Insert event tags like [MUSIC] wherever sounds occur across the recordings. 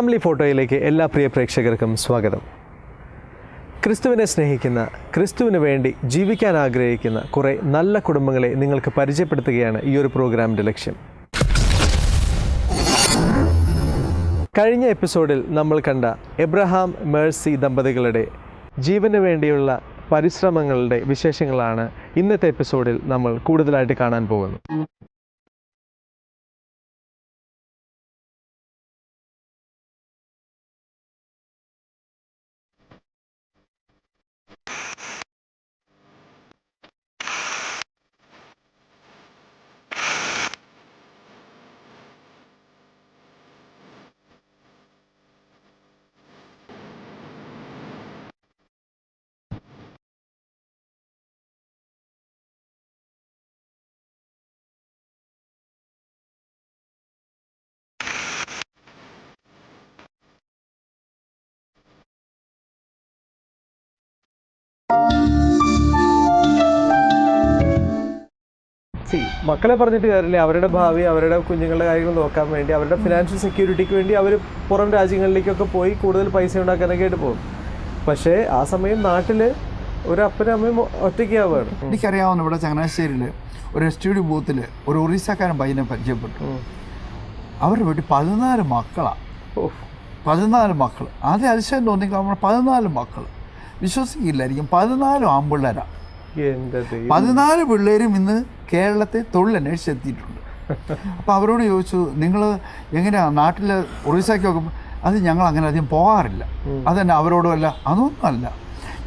Family ഫോട്ടോയിലേക്ക് എല്ലാ പ്രിയ പ്രേക്ഷകർക്കും സ്വാഗതം. ക്രിസ്തുവിനെ സ്നേഹിക്കുന്ന ക്രിസ്തുവിന് വേണ്ടി ജീവിക്കാൻ ആഗ്രഹിക്കുന്ന കുറേ നല്ല കുടുംബങ്ങളെ നിങ്ങൾക്ക് പരിചയപ്പെടുത്തുകയാണ് ഈ ഒരു പ്രോഗ്രാമിന്റെ ലക്ഷ്യം. കഴിഞ്ഞ എപ്പിസോഡിൽ നമ്മൾ കണ്ട എബ്രഹാം മേഴ്സി ദമ്പതികളുടെ ജീവന് വേണ്ടിയുള്ള പരിശ്രമങ്ങളുടെ വിശേഷങ്ങളാണ് ഇന്നത്തെ എപ്പിസോഡിൽ നമ്മൾ കൂടുതലായിട്ട് കാണാൻ പോകുന്നത്. മക്കളെ പറഞ്ഞിട്ട് കാര്യമില്ല. അവരുടെ ഭാവി അവരുടെ കുഞ്ഞുങ്ങളുടെ കാര്യങ്ങൾ നോക്കാൻ വേണ്ടി അവരുടെ ഫിനാൻഷ്യൽ സെക്യൂരിറ്റിക്ക് വേണ്ടി അവർ പുറം രാജ്യങ്ങളിലേക്കൊക്കെ പോയി കൂടുതൽ പൈസ ഉണ്ടാക്കാനൊക്കെ ആയിട്ട് പോകും. പക്ഷേ ആ സമയം നാട്ടിൽ ഒരു അപ്പനും അമ്മയും ഒറ്റയ്ക്കാവുകയാണ് എനിക്കറിയാവുന്ന ഇവിടെ ചങ്ങനാശ്ശേരിയിൽ ഒരു എസ് ടി ഡി ബൂത്തിൽ ഒരു ഒറീസക്കാരൻ പയ്യനെ പരിചയപ്പെട്ടു. അവരുടെ വീട്ടിൽ പതിനാല് മക്കളാണ് പതിനാല് മക്കൾ ആദ്യം അതിശയം നമ്മൾ പതിനാല് മക്കൾ വിശ്വസിക്കില്ലായിരിക്കും പതിനാലും ആമ്പിള്ളേരാണ് പതിനാല് പിള്ളേരും ഇന്ന് കേരളത്തെ തൊഴിലന്വേഷിച്ച് എത്തിയിട്ടുണ്ട് [LAUGHS] അപ്പോൾ അവരോട് ചോദിച്ചു നിങ്ങൾ എങ്ങനെയാണ് നാട്ടിൽ ഒറീസയ്ക്ക് നോക്കുമ്പോൾ അത് ഞങ്ങൾ അങ്ങനെ അധികം പോകാറില്ല. അതന്നെ അവരോടും അല്ല അതൊന്നുമല്ല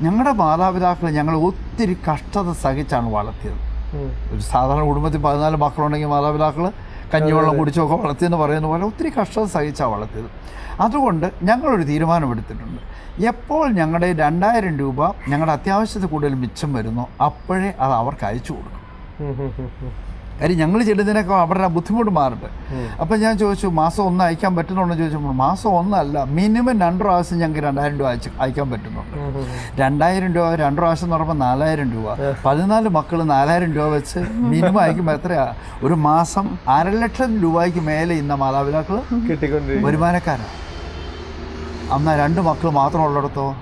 ഞങ്ങളുടെ മാതാപിതാക്കൾ ഞങ്ങൾ ഒത്തിരി കഷ്ടത സഹിച്ചാണ് വളർത്തിയത്. ഒരു സാധാരണ കുടുംബത്തിൽ പതിനാല് മക്കളുണ്ടെങ്കിൽ മാതാപിതാക്കൾ കഞ്ഞിവെള്ളം കുടിച്ചൊക്കെ വളർത്തിയെന്ന് പറയുന്ന പോലെ ഒത്തിരി കഷ്ടം സഹിച്ചാണ് വളർത്തിയത്. അതുകൊണ്ട് ഞങ്ങളൊരു തീരുമാനമെടുത്തിട്ടുണ്ട്. എപ്പോൾ ഞങ്ങളുടെ രണ്ടായിരം രൂപ ഞങ്ങളുടെ അത്യാവശ്യത്തിൽ കൂടുതൽ മിച്ചം വരുന്നോ അപ്പോഴേ അത് അവർക്ക് അയച്ചു കൊടുക്കും. കാര്യം ഞങ്ങൾ ചെല്ലുന്നതിനൊക്കെ അവരുടെ ബുദ്ധിമുട്ട് മാറട്ടെ. അപ്പം ഞാൻ ചോദിച്ചു മാസം ഒന്ന് അയക്കാൻ പറ്റുന്നുണ്ടോ? എന്ന് ചോദിച്ചപ്പോൾ മാസം ഒന്നല്ല മിനിമം രണ്ട് പ്രാവശ്യം ഞങ്ങൾക്ക് രണ്ടായിരം രൂപ അയച്ച് അയക്കാൻ പറ്റുന്നുണ്ട്. രണ്ടായിരം രൂപ രണ്ട് പ്രാവശ്യം എന്ന് പറയുമ്പോൾ നാലായിരം രൂപ. പതിനാല് മക്കൾ നാലായിരം രൂപ വെച്ച് മിനിമം അയക്കുമ്പോൾ എത്രയാ? ഒരു മാസം അര ലക്ഷം രൂപയ്ക്ക് മേലെ ഇന്ന മാതാപിതാക്കൾ കിട്ടിക്കൊണ്ട് വരുമാനക്കാരാണ് അന്ന രണ്ട് മക്കൾ മാത്രം ഉള്ളിടത്തോ?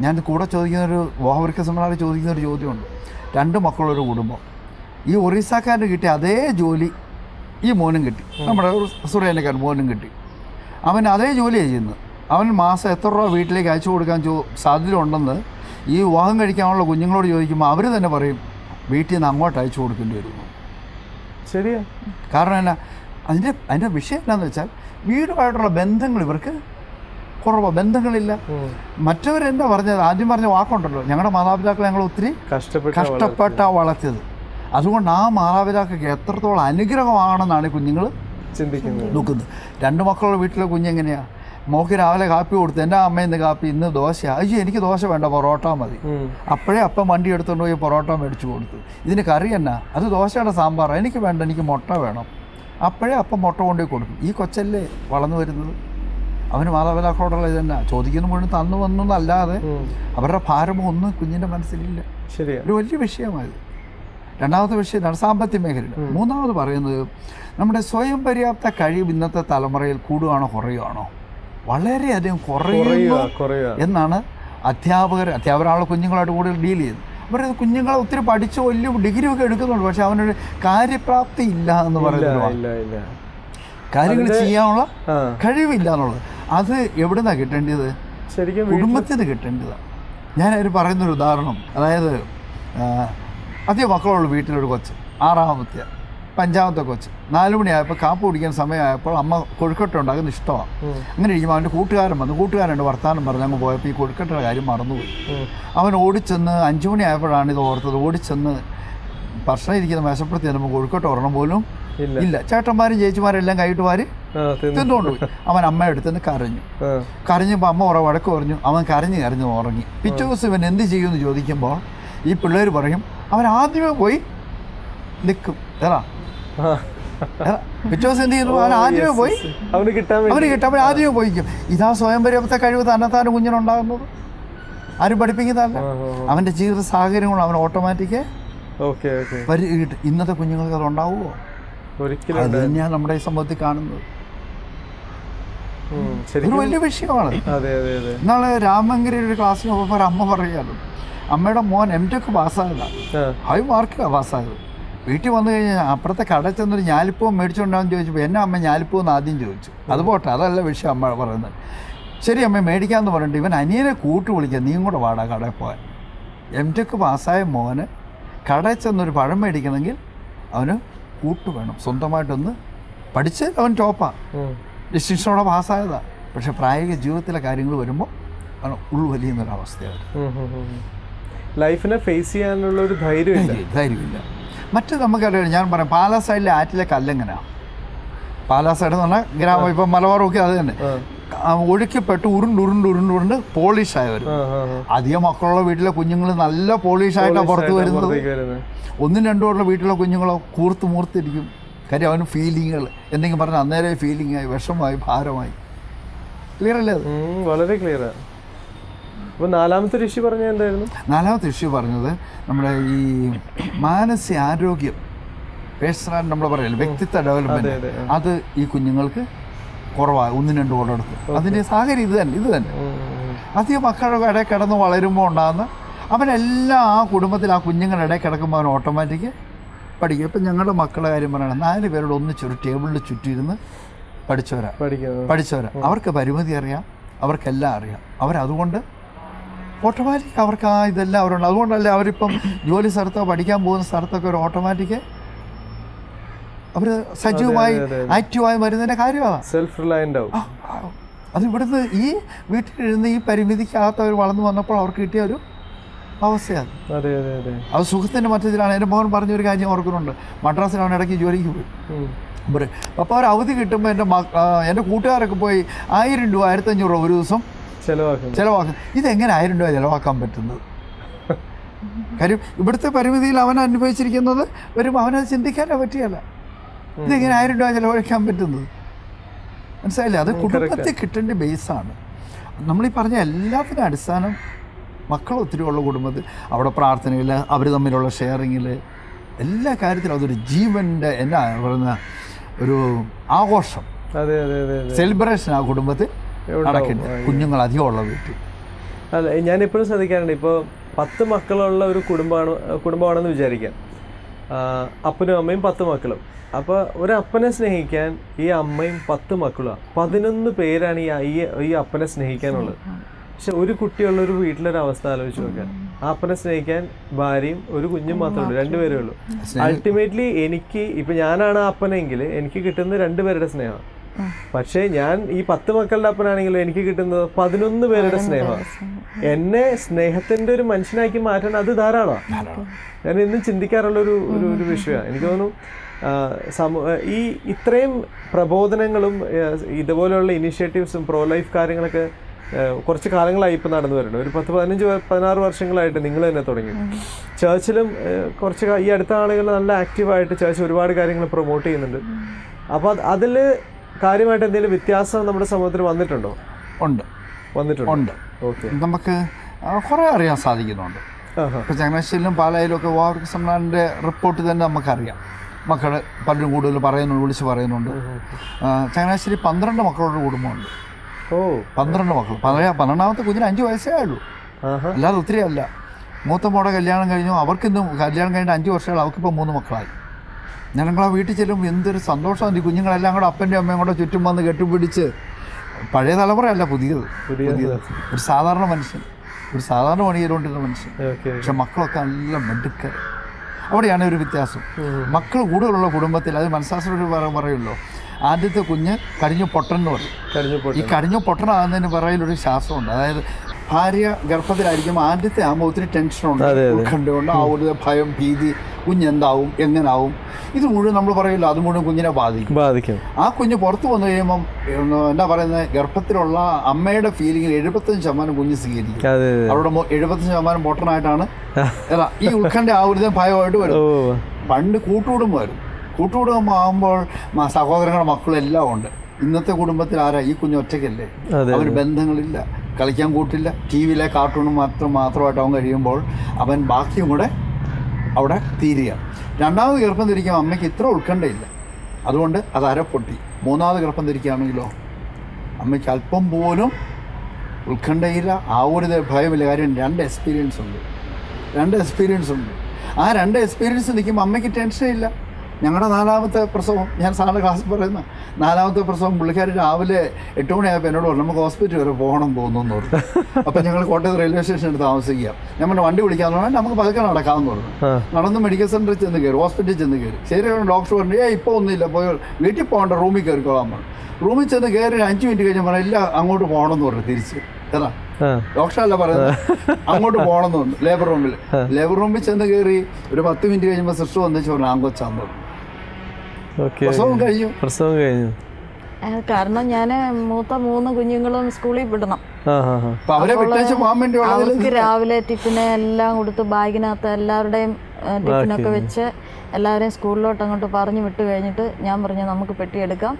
ഞാൻ കൂടെ ചോദിക്കുന്നൊരു വിവാഹപരീക്ഷ സെമിനാറിൽ ചോദിക്കുന്നൊരു ചോദ്യമുണ്ട്. രണ്ട് മക്കളൊരു കുടുംബം. ഈ ഒറീസക്കാരന് കിട്ടിയ അതേ ജോലി ഈ മോനും കിട്ടി. നമ്മുടെ സുറേനക്കാരൻ മോനും കിട്ടി. അവൻ അതേ ജോലിയാണ് ചെയ്യുന്നത്. അവൻ മാസം എത്ര രൂപ വീട്ടിലേക്ക് അയച്ചു കൊടുക്കാൻ ചോ സാധ്യത ഉണ്ടെന്ന് ഈ വിവാഹം കഴിക്കാനുള്ള കുഞ്ഞുങ്ങളോട് ചോദിക്കുമ്പോൾ അവർ തന്നെ പറയും വീട്ടിൽ നിന്ന് അങ്ങോട്ട് അയച്ചു കൊടുക്കേണ്ടി വരുന്നു. ശരിയാ. കാരണം എന്നാ അതിന്റെ അതിന്റെ വിഷയം എന്താണെന്ന് വെച്ചാൽ വീടുമായിട്ടുള്ള ബന്ധങ്ങൾ ഇവർക്ക് കുറവ്. ബന്ധങ്ങളില്ല. മറ്റവരെന്താ പറഞ്ഞത്? ആദ്യം പറഞ്ഞ വാക്കുണ്ടല്ലോ ഞങ്ങളുടെ മാതാപിതാക്കൾ ഞങ്ങൾ ഒത്തിരി കഷ്ടപ്പെട്ട് കഷ്ടപ്പെട്ടാണ് വളർത്തിയത്. അതുകൊണ്ട് ആ മാതാപിതാക്കൾക്ക് എത്രത്തോളം അനുഗ്രഹമാണെന്നാണ് കുഞ്ഞുങ്ങൾ ചിന്തിക്കുന്നത്. നോക്കുന്നത്. രണ്ട് മക്കളുടെ വീട്ടിലെ കുഞ്ഞെങ്ങനെയാണ് മോക്ക് രാവിലെ കാപ്പി കൊടുത്തു എന്റെ അമ്മ ഇന്ന് കാപ്പി ഇന്ന് ദോശ. അയ്യോ എനിക്ക് ദോശ വേണ്ട പൊറോട്ട മതി. അപ്പോഴേ അപ്പം വണ്ടി എടുത്തുകൊണ്ട് പോയി പൊറോട്ട മേടിച്ചു കൊടുത്തു. ഇതിന് കറി എന്നാ? അത് ദോശയുടെ സാമ്പാർ എനിക്ക് വേണ്ട എനിക്ക് മുട്ട വേണം. അപ്പോഴേ അപ്പം മുട്ട കൊണ്ടുപോയി കൊടുക്കും. ഈ കൊച്ചല്ലേ വളർന്നു വരുന്നത്? അവന് മാതാപിതാക്കളോടുള്ള തന്നെ ചോദിക്കുന്ന മുഴുവൻ തന്നു വന്നു എന്നല്ലാതെ അവരുടെ ഭാരമൊന്നും കുഞ്ഞിന്റെ മനസ്സിലില്ല. ശരി ഒരു വലിയ വിഷയമായത്. രണ്ടാമത്തെ വിഷയം സാമ്പത്തിക മേഖലയിൽ മൂന്നാമത് പറയുന്നത് നമ്മുടെ സ്വയം പര്യാപ്ത കഴിവ് ഇന്നത്തെ തലമുറയിൽ കൂടുകയാണോ കുറയുകയാണോ വളരെയധികം കുറയുന്നു കുറയുക എന്നാണ് അധ്യാപകർ അധ്യാപകരാണല്ലോ കുഞ്ഞുങ്ങളായിട്ട് കൂടുതൽ ഡീൽ ചെയ്യുന്നത്. അവരത് കുഞ്ഞുങ്ങളെ ഒത്തിരി പഠിച്ച് വലിയ ഡിഗ്രി ഒക്കെ എടുക്കുന്നുണ്ട്. പക്ഷെ അവനൊരു കാര്യപ്രാപ്തി ഇല്ല എന്ന് പറയുന്നത് കാര്യങ്ങൾ ചെയ്യാനുള്ള കഴിവില്ല എന്നുള്ളത്. അത് എവിടുന്നാണ് കിട്ടേണ്ടത്? ശരിക്കും കുടുംബത്തിന് കിട്ടേണ്ടതാണ്. ഞാനവർ പറയുന്നൊരു ഉദാഹരണം. അതായത് അധികം മക്കളുള്ള വീട്ടിലൊരു കൊച്ച് ആറാമത്തെ പഞ്ചാമത്തെ കൊച്ച്. നാലുമണിയായപ്പോൾ കാപ്പ് കുടിക്കാൻ സമയമായപ്പോൾ അമ്മ കൊഴുക്കട്ട ഉണ്ടാക്കുന്ന ഇഷ്ടമാണ്. അങ്ങനെ ഇരിക്കുമ്പോൾ അവന്റെ കൂട്ടുകാരൻ വന്നു. കൂട്ടുകാരന്റെ വർത്താനം പറഞ്ഞ് അങ്ങ് പോയപ്പോൾ ഈ കൊഴുക്കട്ടയുടെ കാര്യം മറന്നുപോയി. അവൻ ഓടിച്ചെന്ന് അഞ്ചു മണിയായപ്പോഴാണ് ഇത് ഓർത്തത്. ഓടിച്ചെന്ന് ഭക്ഷണം ഇരിക്കുന്ന മേശപ്പുറത്ത് ചെന്നപ്പോൾ കൊഴുക്കട്ട ഒരെണ്ണം പോലും ഇല്ല. ചേട്ടന്മാരും ചേച്ചിമാരെല്ലാം കൈയിട്ട് വാരി ആ പോയി അവൻ അമ്മയുടെ എടുത്തുനിന്ന് കരഞ്ഞു. കരഞ്ഞപ്പോൾ അമ്മ കുറെ വഴക്ക് പറഞ്ഞു. അവൻ കരഞ്ഞ് കരഞ്ഞ് ഉറങ്ങി. പിറ്റേ ദിവസം ഇവൻ എന്ത് ചെയ്യുമെന്ന് ചോദിക്കുമ്പോൾ ഈ പിള്ളേർ പറയും അവൻ ആദ്യമേ പോയി നിൽക്കും ആ. പിറ്റേ ദിവസം എന്ത് ചെയ്യുന്നു? അവൻ ആദ്യമേ പോയി. അവന് കിട്ടാൻ അവന് കിട്ടാൻ അവൻ ആദ്യമേ പോയിക്കും ഇതാ സ്വയം പര്യാപ്ത കഴിവ് തന്നെത്താനും കുഞ്ഞിനുണ്ടാകുന്നത്. ആരും പഠിപ്പിക്കുന്നതല്ല. അവന്റെ ജീവിത സാഹചര്യങ്ങൾ അവൻ ഓട്ടോമാറ്റിക്ക് പരി ഇന്നത്തെ കുഞ്ഞുങ്ങൾക്ക് അത് ഉണ്ടാവുമോ? അത്. തന്നെയാണ് നമ്മുടെ ഈ സംഭവത്തിൽ കാണുന്നത്. ഒരു വലിയ വിഷയമാണ്. ഇന്നാൾ രാമങ്കരി ഒരു ക്ലാസ്സിന് പോകുമ്പോൾ അമ്മ പറയാലോ അമ്മയുടെ മോൻ എം ടെക്ക് പാസ്സായതാണ് ഹൈ മാർക്ക് പാസ്സായത്. വീട്ടിൽ വന്നു കഴിഞ്ഞാൽ അപ്പുറത്തെ കട ചെന്നൊരു ഞാലിപ്പൂവും മേടിച്ചുകൊണ്ടാന്ന് ചോദിച്ചപ്പോൾ എന്നെ അമ്മ ഞാലിപ്പൂ എന്ന് ആദ്യം ചോദിച്ചു. അത് പോട്ടെ അതല്ല വിഷയം അമ്മ പറയുന്നത്. ശരി അമ്മ മേടിക്കാമെന്ന് പറഞ്ഞിട്ട് ഇവൻ അനിയനെ കൂട്ടു വിളിക്കുക നീയും കൂടെ വാടാ കടയിൽ പോകാൻ എം ടെക്ക് പാസ്സായ മോന് കടയിൽ ചെന്നൊരു പഴം മേടിക്കണമെങ്കിൽ അവന് കൂട്ട് വേണം. സ്വന്തമായിട്ടൊന്ന് പഠിച്ച് അവൻ ടോപ്പാണ് ഡിസ്റ്റിൻഷനോടെ ഡിസ്റ്റിങ്ഷനോടെ പാസ്സായതാണ് പക്ഷേ പ്രായോഗിക ജീവിതത്തിലെ കാര്യങ്ങൾ വരുമ്പോൾ അവൻ ഉൾവലിയുന്നൊരവസ്ഥയാണ്. ലൈഫിനെ ഫേസ് ചെയ്യാനുള്ള ഒരു ധൈര്യമില്ല. ധൈര്യമില്ല. മറ്റു നമുക്കറിയാം ഞാൻ പറയാം പാലാ സൈഡിലെ ആറ്റിലെ കല്ലെങ്ങനെയാണ് പാലാ സൈഡ് എന്ന് പറഞ്ഞാൽ ഗ്രാമം ഇപ്പം മലബാറൊക്കെ അത് തന്നെ. ഒഴുക്കിപ്പെട്ട് ഉരുണ്ട് ഉരുണ്ട് ഉരുണ്ട് ഉരുണ്ട് പോളിഷ് ആയി വരും. ആ, ആ, ആ. അധികം മക്കളുള്ള വീട്ടിലെ കുഞ്ഞുങ്ങൾ നല്ല പോളിഷ് ആയിട്ടാണ് പുറത്ത് വരുന്നത്. ഒന്നും രണ്ടും ഉള്ള വീട്ടിലെ കുഞ്ഞുങ്ങളോ കൂർത്ത് മൂർത്തിരിക്കും. കാര്യം അവന് ഫീലിങ്ങുകൾ എന്തെങ്കിലും പറഞ്ഞാൽ അന്നേരം ഫീലിംഗായി വിഷമായി ഭാരമായി. ക്ലിയർ അല്ലേ വളരെ ക്ലിയർ അപ്പൊ നാലാമത്തെ ഋഷി പറഞ്ഞ എന്തായിരുന്നു? നാലാമത്തെ ഋഷി പറഞ്ഞത് നമ്മുടെ ഈ മാനസിക ആരോഗ്യം പേഴ്സണൽ നമ്മൾ പറയല്ലോ വ്യക്തിത്വ ഡെവലപ്മെന്റ് അത് ഈ കുഞ്ഞുങ്ങൾക്ക് കുറവാണ് ഒന്നും രണ്ടും കൊണ്ടെടുത്ത് അതിന്റെ സാഹചര്യം ഇത് തന്നെ ഇത് തന്നെ. അധികം മക്കളുടെ ഇടയിൽ കിടന്ന് വളരുമ്പോൾ ഉണ്ടാകുന്ന അവനെല്ലാം ആ കുടുംബത്തിൽ ആ കുഞ്ഞുങ്ങളുടെ ഇടയിൽ കിടക്കുമ്പോൾ അവൻ ഓട്ടോമാറ്റിക് പഠിക്കും. ഇപ്പം ഞങ്ങളുടെ മക്കളുടെ കാര്യം പറയണം നാല് പേരോട് ഒന്നിച്ചൊരു ടേബിളിൽ ചുറ്റിയിരുന്ന് പഠിച്ചവരാ. പഠിച്ചവരാ. അവർക്ക് പരിമിതി അറിയാം അവർക്കെല്ലാം അറിയാം. അവരതുകൊണ്ട് ഓട്ടോമാറ്റിക് അവർക്ക് ആ ഇതെല്ലാം അവരുണ്ട്. അതുകൊണ്ടല്ലേ അവരിപ്പം ജോലി സ്ഥലത്തോ പഠിക്കാൻ പോകുന്ന സ്ഥലത്തൊക്കെ ഒരു ഓട്ടോമാറ്റിക് അവർ സജീവമായി. ആക്റ്റീവായി വരുന്നതിന്റെ കാര്യമാണ് സെൽഫ് റിലയന്റ് ആവും. അത് ഇവിടുന്ന് ഈ വീട്ടിലിരുന്ന് ഈ പരിമിതിക്കകത്ത് അവർ വളർന്നു വന്നപ്പോൾ അവർക്ക് കിട്ടിയ ഒരു അവസ്ഥയാണ്. അതെ അതെ അതെ. അത് സുഖത്തിന്റെ മറ്റേതിലാണ് എന്റെ മോഹൻ പറഞ്ഞൊരു കാര്യം ഓർക്കുന്നുണ്ട്. മദ്രാസിൽ അവൻ ഇടയ്ക്ക് ജോലിക്ക് പോയി. അപ്പോൾ അവർ അവധി കിട്ടുമ്പോൾ എന്റെ എന്റെ കൂട്ടുകാരൊക്കെ പോയി ആയിരം രൂപ ആയിരത്തഞ്ഞൂറ് രൂപ ഒരു ദിവസം ചെലവാക്കുന്നു. ചിലവാക്കുന്നത് ഇതെങ്ങനെയായിരുന്നു ആയിരം രൂപ ചിലവാക്കാൻ പറ്റുന്നത്? കാര്യം ഇവിടുത്തെ പരിമിതിയിൽ അവൻ അനുഭവിച്ചിരിക്കുന്നത് വരും അവനത് ചിന്തിക്കാനേ പറ്റിയല്ല. ഇതെങ്ങനെ ആയിരം രൂപ ചിലവഴിക്കാൻ പറ്റുന്നത്? മനസ്സിലായില്ലേ? അത് കുടുംബത്തിൽ കിട്ടേണ്ട ബേസാണ്. നമ്മളീ പറഞ്ഞ എല്ലാത്തിനും അടിസ്ഥാനം മക്കൾ ഒത്തിരി ഉള്ള കുടുംബത്തിൽ അവിടെ പ്രാർത്ഥനയിൽ അവർ തമ്മിലുള്ള ഷെയറിങ്ങിൽ എല്ലാ കാര്യത്തിലും അതൊരു ജീവന്റെ എന്നാ പറയുന്ന ഒരു ആഘോഷം. സെലിബ്രേഷൻ ആ കുടുംബത്തിൽ. നടക്കുന്നത് കുഞ്ഞുങ്ങൾ അധികമുള്ള വീട്ടിൽ. അല്ല ഞാനിപ്പോഴും ശ്രദ്ധിക്കാറുണ്ട്. ഇപ്പോൾ പത്ത് മക്കളുള്ള ഒരു കുടുംബമാണ് കുടുംബമാണെന്ന് വിചാരിക്കാം. അപ്പനും അമ്മയും പത്ത് മക്കളും. അപ്പോൾ ഒരു അപ്പനെ സ്നേഹിക്കാൻ ഈ അമ്മയും പത്ത് മക്കളുമാണ് പതിനൊന്ന് പേരാണ് ഈ ഈ- ഈ അപ്പനെ സ്നേഹിക്കാനുള്ളത്. പക്ഷെ ഒരു കുട്ടിയുള്ള ഒരു വീട്ടിലൊരു അവസ്ഥ ആലോചിച്ച് നോക്കാൻ ആ അപ്പനെ സ്നേഹിക്കാൻ ഭാര്യയും ഒരു കുഞ്ഞും മാത്രമേ ഉള്ളൂ രണ്ടുപേരേ ഉള്ളൂ. അൾട്ടിമേറ്റ്ലി എനിക്ക് ഇപ്പം ഞാനാണ് ആ അപ്പനെങ്കിൽ എനിക്ക് കിട്ടുന്നത് രണ്ടുപേരുടെ സ്നേഹമാണ്. പക്ഷേ ഞാൻ ഈ പത്ത് മക്കളുടെ അപ്പനാണെങ്കിലും എനിക്ക് കിട്ടുന്നത് പതിനൊന്ന് പേരുടെ സ്നേഹമാണ് എന്നെ സ്നേഹത്തിന്റെ ഒരു മനുഷ്യനാക്കി മാറ്റാൻ അത് ധാരാളമാണ് ഞാൻ ഇന്നും ചിന്തിക്കാറുള്ള ഒരു ഒരു വിഷയമാണ് എനിക്ക് തോന്നുന്നു സമൂഹ ഈ ഇത്രയും പ്രബോധനങ്ങളും ഇതുപോലെയുള്ള ഇനിഷ്യേറ്റീവ്സും പ്രോ ലൈഫ് കാര്യങ്ങളൊക്കെ കുറച്ച് കാലങ്ങളായി ഇപ്പം നടന്നു വരുന്നുണ്ട്. ഒരു പത്ത് പതിനഞ്ച് പതിനാറ് വർഷങ്ങളായിട്ട് നിങ്ങൾ തന്നെ തുടങ്ങി. ചേർച്ചിലും കുറച്ച് ഈ അടുത്ത ആളുകൾ നല്ല ആക്റ്റീവായിട്ട് ചേർച്ച് ഒരുപാട് കാര്യങ്ങൾ പ്രൊമോട്ട് ചെയ്യുന്നുണ്ട്. അപ്പോൾ അത് അതിൽ കാര്യമായിട്ട് എന്തെങ്കിലും വ്യത്യാസം നമ്മുടെ സമൂഹത്തിൽ വന്നിട്ടുണ്ടോ? ഉണ്ട്. വന്നിട്ടുണ്ട്? ഉണ്ട്. ഓക്കെ. നമുക്ക് കുറേ അറിയാൻ സാധിക്കുന്നുണ്ട്. ഇപ്പോൾ ചങ്ങനാശ്ശേരിയിലും പാലായിലും ഒക്കെ വാർക്ക് സമ്മാനിന്റെ റിപ്പോർട്ട് തന്നെ നമുക്കറിയാം. മക്കൾ പലരും കൂടുതൽ പറയുന്നുണ്ട് വിളിച്ച് പറയുന്നുണ്ട്. ചങ്ങനാശ്ശേരി പന്ത്രണ്ട് മക്കളുടെ കുടുംബമുണ്ട്. ഓ. പന്ത്രണ്ട് മക്കൾ പറയാം പന്ത്രണ്ടാമത്തെ കുഞ്ഞിന് അഞ്ച് വയസ്സേ ആയുള്ളൂ. അല്ലാതെ ഒത്തിരി അല്ല മൂത്ത മോടെ കല്യാണം കഴിഞ്ഞു. അവർക്കിന്നും കല്യാണം കഴിഞ്ഞ അഞ്ച് വർഷങ്ങൾ അവർക്കിപ്പോൾ മൂന്ന് മക്കളായി. ഞങ്ങൾ ആ വീട്ടിൽ ചെല്ലുമ്പോൾ എന്തൊരു സന്തോഷമാണ് കുഞ്ഞുങ്ങളെല്ലാം കൂടെ അപ്പന്റെ അമ്മയും കൂടെ ചുറ്റും വന്ന് കെട്ടിപ്പിടിച്ച് പഴയ തലമുറയല്ല പുതിയത്. പുതിയത്. ഒരു സാധാരണ മനുഷ്യൻ. ഒരു സാധാരണ പണി ചെയ്തുകൊണ്ടിരുന്ന മനുഷ്യൻ പക്ഷെ മക്കളൊക്കെ നല്ല മെടുക്കർ അവിടെയാണ് ഒരു വ്യത്യാസം. മക്കൾ കൂടുതലുള്ള കുടുംബത്തിൽ അത് മനസ്സാസ്ത്രം പറ പറയുമല്ലോ ആദ്യത്തെ കുഞ്ഞ് കടിഞ്ഞു പൊട്ടൻ എന്ന് പറയും. ഈ കടിഞ്ഞു പൊട്ടനാകുന്നതിന് പറയലൊരു ശാസ്ത്രമുണ്ട്. അതായത് ഭാര്യ ഗർഭത്തിലായിരിക്കും ആദ്യത്തെ ആകുമ്പോൾ ഒത്തിരി ടെൻഷനുണ്ട്. ഉത്കണ്ഠയുണ്ട് ആ ഒരു ഭയം ഭീതി കുഞ്ഞെന്താവും എങ്ങനാവും? ഇത് മുഴുവൻ നമ്മൾ പറയില്ല അത് മുഴുവൻ കുഞ്ഞിനെ ബാധിക്കും. ബാധിക്കും. ആ കുഞ്ഞ് പുറത്തു വന്നു കഴിയുമ്പം എന്താ പറയുന്നത് ഗർഭത്തിലുള്ള അമ്മയുടെ ഫീലിംഗിൽ എഴുപത്തഞ്ച് ശതമാനം കുഞ്ഞ് സ്വീകരിക്കും. അവരുടെ എഴുപത്തഞ്ച് ശതമാനം പൊട്ടനായിട്ടാണ് അല്ല ഈ ഉത്കണ്ഠ ആ ഒരു ഭയമായിട്ട് വരും. പണ്ട് കൂട്ടുകുടുംബം വരും കൂട്ടുകുടുംബം ആകുമ്പോൾ സഹോദരങ്ങളുടെ മക്കളെല്ലാം ഉണ്ട്. ഇന്നത്തെ കുടുംബത്തിൽ ആരാ? ഈ കുഞ്ഞ് ഒറ്റയ്ക്കല്ലേ? അവർ അവന് ബന്ധങ്ങളില്ല. കളിക്കാൻ കൂട്ടില്ല. ടി വിയിലെ കാർട്ടൂണും മാത്രം മാത്രമായിട്ട് അവൻ കഴിയുമ്പോൾ അവൻ ബാക്കിയും കൂടെ അവിടെ തീരുക. രണ്ടാമത് ഗർഭം തിരിക്കുമ്പോൾ അമ്മയ്ക്ക് ഇത്ര ഉത്കണ്ഠയില്ല. അതുകൊണ്ട് അത് അരപ്പൊട്ടി. മൂന്നാമത് ഗർഭം തിരിക്കുകയാണെങ്കിലോ അമ്മയ്ക്ക് അല്പം പോലും ഉത്കണ്ഠയില്ല. ആ ഒരു ഭയമില്ല. കാര്യം രണ്ട് എക്സ്പീരിയൻസ് ഉണ്ട്. രണ്ട് എക്സ്പീരിയൻസ് ഉണ്ട്. ആ രണ്ട് എക്സ്പീരിയൻസ് നിൽക്കുമ്പോൾ അമ്മയ്ക്ക് ടെൻഷൻ ഇല്ല. ഞങ്ങളുടെ നാലാമത്തെ പ്രസവം ഞാൻ സാറിന്റെ ക്ലാസ്സിൽ പറയുന്ന നാലാമത്തെ പ്രസവം പുള്ളിക്കാർ രാവിലെ എട്ട് മണിയായപ്പോൾ എന്നോട് പറഞ്ഞു നമുക്ക് ഹോസ്പിറ്റൽ വരെ പോകണം തോന്നുന്നു പറഞ്ഞു. അപ്പം ഞങ്ങൾ കോട്ടയത്ത് റെയിൽവേ സ്റ്റേഷനിൽ താമസിക്കുക ഞാൻ പറഞ്ഞു വണ്ടി വിളിക്കാമെന്ന് പറഞ്ഞാൽ നമുക്ക് പതുക്കെ നടക്കാമെന്ന് പറഞ്ഞു. നടന്ന് മെഡിക്കൽ സെന്ററിൽ ചെന്ന് കയറി ഹോസ്പിറ്റലിൽ ചെന്ന് കയറി. ശരി ഡോക്ടർ പറഞ്ഞു ഏ ഇപ്പോൾ ഒന്നുമില്ല പോയി വീട്ടിൽ പോകേണ്ട റൂമിൽ കയറിക്കോളാൻ പറഞ്ഞു. റൂമിൽ ചെന്ന് കയറി ഒരു അഞ്ച് മിനിറ്റ് കഴിഞ്ഞ് പറഞ്ഞു ഇല്ല അങ്ങോട്ട് പോകണമെന്ന് പറഞ്ഞു തിരിച്ച്. ഏതാ ഡോക്ടർ ഡോക്ടറല്ല പറയുന്നത്. അങ്ങോട്ട് പോകണമെന്ന് പറഞ്ഞു ലേബർ റൂമിൽ ലേബർ റൂമിൽ ചെന്ന് കയറി ഒരു പത്ത് മിനിറ്റ് കഴിയുമ്പോൾ സിസ്റ്റർ വന്നിച്ച് പറഞ്ഞു ആങ്കൊച്ചാന്ന് പറഞ്ഞു. പ്രസവം കഴിഞ്ഞു. പ്രസവം കഴിഞ്ഞു. കാരണം ഞാൻ മൂത്ത മൂന്ന് കുഞ്ഞുങ്ങളും സ്കൂളിൽ വിടണം. അവർക്ക് രാവിലെ ടിഫിന് എല്ലാം കൊടുത്ത് ബാഗിനകത്ത് എല്ലാവരുടെയും ടിഫിനൊക്കെ വെച്ച് എല്ലാവരെയും സ്കൂളിലോട്ട് അങ്ങോട്ട് പറഞ്ഞു വിട്ട് കഴിഞ്ഞിട്ട് ഞാൻ പറഞ്ഞു നമുക്ക് പെട്ടിയെടുക്കാം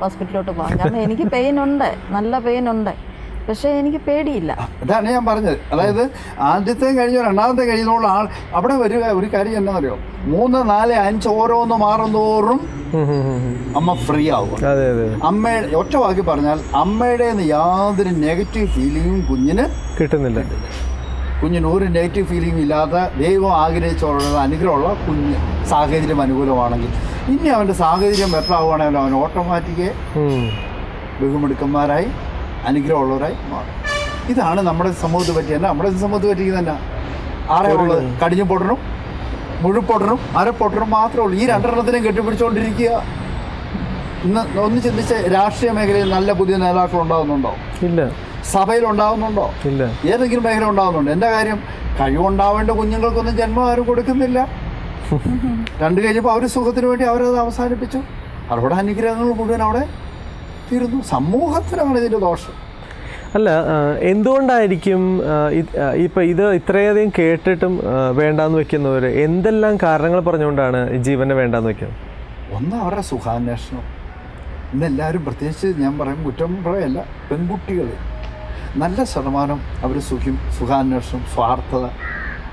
ഹോസ്പിറ്റലിലോട്ട് പോകാം. കാരണം എനിക്ക് പെയിൻ ഉണ്ട്. നല്ല പെയിൻ ഉണ്ട്. പക്ഷേ എനിക്ക് പേടിയില്ല. അതാണ് ഞാൻ പറഞ്ഞത്. അതായത് ആദ്യത്തെ കഴിഞ്ഞ രണ്ടാമത്തെ കഴിഞ്ഞുള്ള ആൾ അവിടെ വരിക ഒരു കാര്യം എന്നാണെന്നറിയോ മൂന്ന് നാല് അഞ്ച് ഓരോന്ന് ഉം, ഉം. അമ്മ ഫ്രീ ആവുക. അതെ അമ്മ ഒറ്റ വാക്കി പറഞ്ഞാൽ അമ്മയുടെ യാതൊരു നെഗറ്റീവ് ഫീലിങ്ങും കുഞ്ഞിന് കിട്ടുന്നില്ല. കുഞ്ഞിന് ഒരു നെഗറ്റീവ് ഫീലിംഗ് ഇല്ലാത്ത ദൈവം ആഗ്രഹിച്ചുള്ള അനുഗ്രഹമുള്ള കുഞ്ഞ് സാഹചര്യം അനുകൂലമാണെങ്കിൽ. ഇനി അവന്റെ സാഹചര്യം ബെറ്റർ ആവുകയാണെങ്കിൽ അവൻ ഓട്ടോമാറ്റിക്കേ. ബഹുമിടുക്കന്മാരായി അനുഗ്രഹമുള്ളവരായി മാറും. ഇതാണ് നമ്മുടെ സമൂഹത്തെ പറ്റി തന്നെ. നമ്മുടെ സമൂഹത്തെ പറ്റിക്കുന്നത് തന്നെ ആരെ ഉള്ളത് കടിഞ്ഞു പൊട്ടനും മുഴുപ്പൊട്ടനും അരപ്പൊട്ടനും മാത്രമേ ഉള്ളൂ. ഈ രണ്ടെണ്ണത്തിനെയും കെട്ടിപ്പിടിച്ചുകൊണ്ടിരിക്കുക ഇന്ന് ഒന്ന് ചിന്തിച്ച് രാഷ്ട്രീയ മേഖലയിൽ നല്ല പുതിയ നേതാക്കൾ ഉണ്ടാകുന്നുണ്ടോ ഇല്ല. സഭയിൽ ഉണ്ടാകുന്നുണ്ടോ ഇല്ല. ഏതെങ്കിലും മേഖല ഉണ്ടാകുന്നുണ്ടോ എന്റെ കാര്യം? കഴിവുണ്ടാവേണ്ട കുഞ്ഞുങ്ങൾക്കൊന്നും ജന്മം ആരും കൊടുക്കുന്നില്ല. [LAUGHS] രണ്ട് കഴിഞ്ഞപ്പോൾ അവർ സുഖത്തിന് വേണ്ടി അവരത് അവസാനിപ്പിച്ചു. അവരുടെ അനുഗ്രഹങ്ങൾ മുഴുവൻ അവിടെ തീരുന്നു സമൂഹത്തിനാണ് ഇതിന്റെ ദോഷം. അല്ല എന്തുകൊണ്ടായിരിക്കും ഇപ്പം ഇത്- ഇത്രയധികം കേട്ടിട്ടും വേണ്ടാന്ന് വെക്കുന്നവർ എന്തെല്ലാം കാരണങ്ങൾ പറഞ്ഞുകൊണ്ടാണ് ഈ ജീവനെ വേണ്ടാന്ന് വെക്കുന്നത്? ഒന്ന് അവരുടെ സുഖാന്വേഷണം. ഇന്ന് എല്ലാവരും പ്രത്യേകിച്ച് ഞാൻ പറയും കുറ്റം പറയല്ല പെൺകുട്ടികൾ നല്ല ശതമാനം അവർ സുഖം സുഖാന്വേഷണം സ്വാർത്ഥത.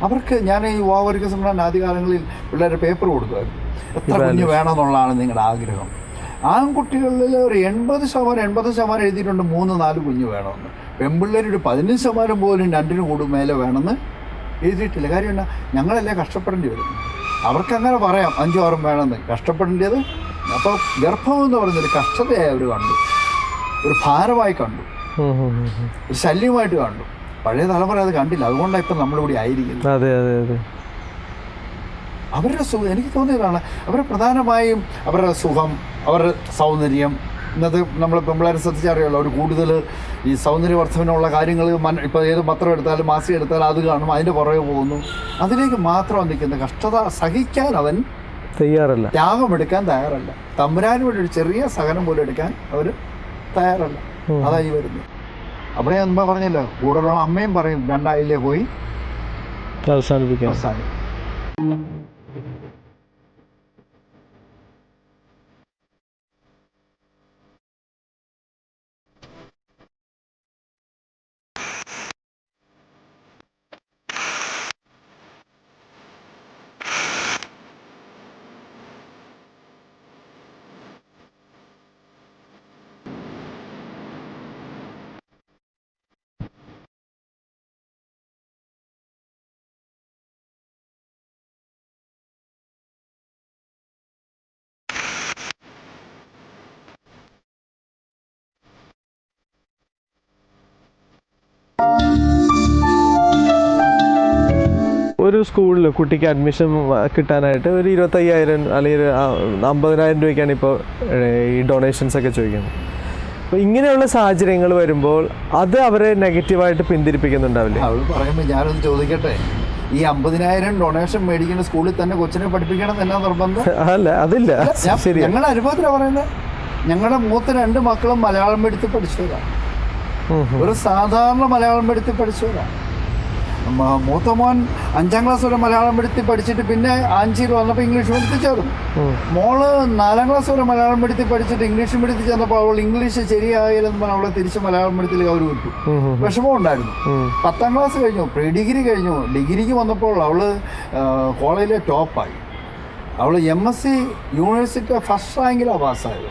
അവർക്ക് ഞാൻ ഈ യുവാവർഗ സംഘടന ആദ്യകാലങ്ങളിൽ പിള്ളേരെ പേപ്പർ കൊടുക്കുമായിരുന്നു. എത്ര കുഞ്ഞ് വേണമെന്നുള്ളതാണ് നിങ്ങളുടെ ആഗ്രഹം. ആൺകുട്ടികളിൽ ഒരു എൺപത് ശതമാനം എൺപത് ശതമാനം എഴുതിയിട്ടുണ്ട് മൂന്ന് നാല് കുഞ്ഞ് വേണമെന്ന്. പെൺപിള്ളേർ ഒരു പതിനഞ്ച് ശതമാനം പോലും രണ്ടിന് കൂടും മേലെ വേണമെന്ന് എഴുതിയിട്ടില്ല. കാര്യം എന്നാ ഞങ്ങളല്ലേ കഷ്ടപ്പെടേണ്ടി വരും. അവർക്കങ്ങനെ പറയാം അഞ്ചു ആറും വേണമെന്ന്. കഷ്ടപ്പെടേണ്ടത് അപ്പോൾ ഗർഭം എന്ന് പറയുന്നൊരു കഷ്ടതയായി അവർ കണ്ടു. ഒരു ഭാരമായി കണ്ടു. ഒരു ശല്യമായിട്ട് കണ്ടു. പഴയ തലമുറ അത് കണ്ടില്ല. അതുകൊണ്ടാണ് ഇപ്പം നമ്മളിവിടെ ആയിരിക്കുന്നത്. അതെ അതെ അതെ. അവരുടെ സുഖം എനിക്ക് തോന്നിയതാണ് അവർ പ്രധാനമായും അവരുടെ സുഖം അവരുടെ സൗന്ദര്യം. ഇന്നത്തെ നമ്മൾ പെമ്പിളാരെ ശ്രദ്ധിച്ചറിയാമല്ലോ അവർ കൂടുതൽ ഈ സൗന്ദര്യവർദ്ധനമുള്ള കാര്യങ്ങൾ മൻ ഇപ്പോൾ ഏത് പത്രം എടുത്താലും മാസിക എടുത്താലും അത് കാണും അതിന്റെ പുറകെ പോകുന്നു. അതിലേക്ക് മാത്രം നിൽക്കുന്ന കഷ്ടത സഹിക്കാൻ അവൻ തയ്യാറല്ല. ത്യാഗമെടുക്കാൻ തയ്യാറല്ല. തമ്പുരാൻ വേണ്ടി ഒരു ചെറിയ സഹനം പോലും എടുക്കാൻ അവർ തയ്യാറല്ല. അതായി വരുന്നു. അവിടെ അമ്മ പറഞ്ഞല്ലോ കൂടെയുള്ള അമ്മയും പറയും രണ്ടായില്ലേ പോയി? അവസാനിപ്പിക്കാം. അവസാനം ഒരു സ്കൂളിൽ കുട്ടിക്ക് അഡ്മിഷൻ കിട്ടാനായിട്ട് ഒരു ഇരുപത്തയ്യായിരം അല്ലെങ്കിൽ ഒരു, അമ്പതിനായിരം രൂപയ്ക്കാണ് ഇപ്പോൾ ഈ ഡൊണേഷൻസ് ഒക്കെ ചോദിക്കുന്നത്. അപ്പോൾ ഇങ്ങനെയുള്ള സാഹചര്യങ്ങൾ വരുമ്പോൾ അത് അവരെ നെഗറ്റീവായിട്ട് പിന്തിരിപ്പിക്കുന്നുണ്ടാവില്ലേ? അവൾ പറയുമ്പോൾ ഞാനൊന്ന് ചോദിക്കട്ടെ? ഈ അമ്പതിനായിരം ഡൊണേഷൻ മേടിക്കുന്ന സ്കൂളിൽ തന്നെ കൊച്ചിനെ പഠിപ്പിക്കണം എന്നാ നിർബന്ധം? അല്ല അതില്ല. ശരി ഞങ്ങളുടെ അനുഭവത്തിലാണ് പറയുന്നത്. ഞങ്ങളുടെ മൂത്ത രണ്ട് മക്കളും മലയാളം എടുത്ത് പഠിച്ചവരാണ് ഒരു സാധാരണ മലയാളം എടുത്ത് പഠിച്ചവരാണ് മൂത്ത മോൻ അഞ്ചാം ക്ലാസ് വരെ മലയാളം പഠിത്തി പഠിച്ചിട്ട് പിന്നെ ആഞ്ചിയിൽ വന്നപ്പോൾ ഇംഗ്ലീഷ് പഠിത്തി ചേർന്നു. മോൾ നാലാം ക്ലാസ് വരെ മലയാളം പഠിത്തി പഠിച്ചിട്ട് ഇംഗ്ലീഷ് പഠിത്തി ചേർന്നപ്പോൾ അവൾ ഇംഗ്ലീഷ് ശരിയായില്ലെന്ന് പറഞ്ഞാൽ അവളെ തിരിച്ച് മലയാളം പഠിത്തിൽ അവർ വിട്ടു. വിഷമം ഉണ്ടായിരുന്നു. പത്താം ക്ലാസ് കഴിഞ്ഞു. പ്രീ ഡിഗ്രി കഴിഞ്ഞു. ഡിഗ്രിക്ക് വന്നപ്പോൾ അവൾ കോളേജിലെ ടോപ്പായി അവൾ M S C university first റാങ്കിലാണ് പാസ്സായത്